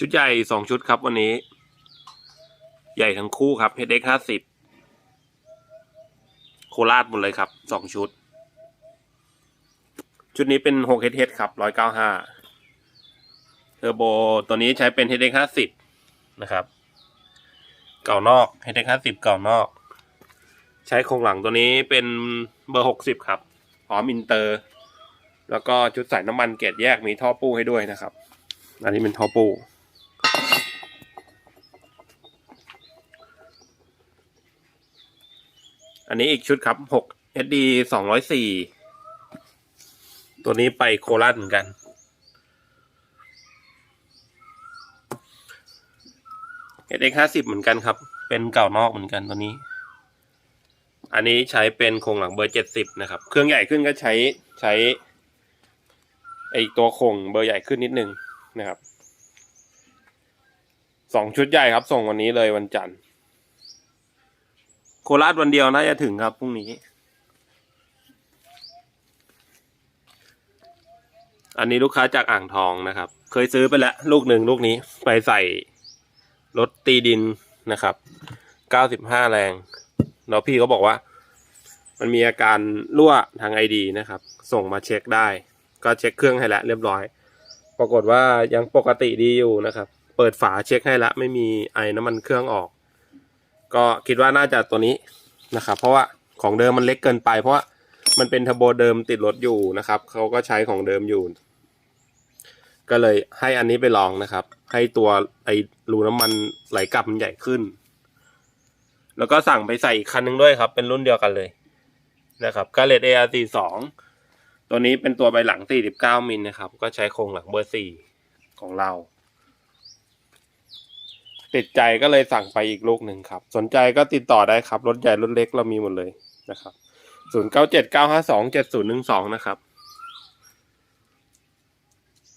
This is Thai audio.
ชุดใหญ่สองชุดครับวันนี้ ใหญ่ทั้งคู่ครับ HX ห้าสิบโคราชหมดเลยครับสองชุด ชุดนี้เป็นหก HH ครับร้อยเก้าห้าเทอร์โบตัวนี้ใช้เป็น HX ห้าสิบนะครับ เก่านอก HX ห้าสิบเก่านอก ใช้โครงหลังตัวนี้เป็นเบอร์หกสิบครับพร้อมอินเตอร์ แล้วก็ชุดใส่น้ำมันเกรดแยกมีท่อปูให้ด้วยนะครับอันนี้เป็นท่อปู อันนี้อีกชุดครับหก SD สองร้อยสี่ ตัวนี้ไปโคราชเหมือนกัน SX ห้าสิบเหมือนกันครับ เป็นเก่านอกเหมือนกันตัวนี้ อันนี้ใช้เป็นโครงหลังเบอร์เจ็ดสิบนะครับ เครื่องใหญ่ขึ้นก็ใช้ใช้ไอตัวโครงเบอร์ใหญ่ขึ้นนิดนึงนะครับสองชุดใหญ่ครับ ส่งวันนี้เลยวันจันทร์ โคราชวันเดียวน่าจะถึงครับพรุ่งนี้ อันนี้ลูกค้าจากอ่างทองนะครับ เคยซื้อไปแล้ว ลูกหนึ่งลูกนี้ ไปใส่รถตีดินนะครับ95แรงแล้วพี่เขาบอกว่า มันมีอาการรั่วทางไอดีนะครับ ส่งมาเช็คได้ ก็เช็คเครื่องให้แล้วเรียบร้อย ปรากฏว่ายังปกติดีอยู่นะครับ เปิดฝาเช็คให้แล้วไม่มีไอน้ำมันเครื่องออก ก็คิดว่าน่าจะตัวนี้นะครับ เพราะว่าของเดิมมันเล็กเกินไป เพราะว่ามันเป็นเทอร์โบเดิมติดรถอยู่นะครับเขาก็ใช้ของเดิมอยู่ ก็เลยให้อันนี้ไปลองนะครับ ให้ตัวไอรูน้ำมันไหลกลับมันใหญ่ขึ้น แล้วก็สั่งไปใส่อีกคันหนึงด้วยครับ เป็นรุ่นเดียวกันเลยนะครับกาเลต AR42 ตัวนี้เป็นตัวใบหลัง 49 มิลนะครับ ก็ใช้โครงหลังเบอร์ 4 ของเรา ติดใจก็เลยสั่งไปอีกลูกหนึ่งครับ สนใจก็ติดต่อได้ครับ รถใหญ่รถเล็กเรามีหมดเลยนะครับ 0979527012 นะครับ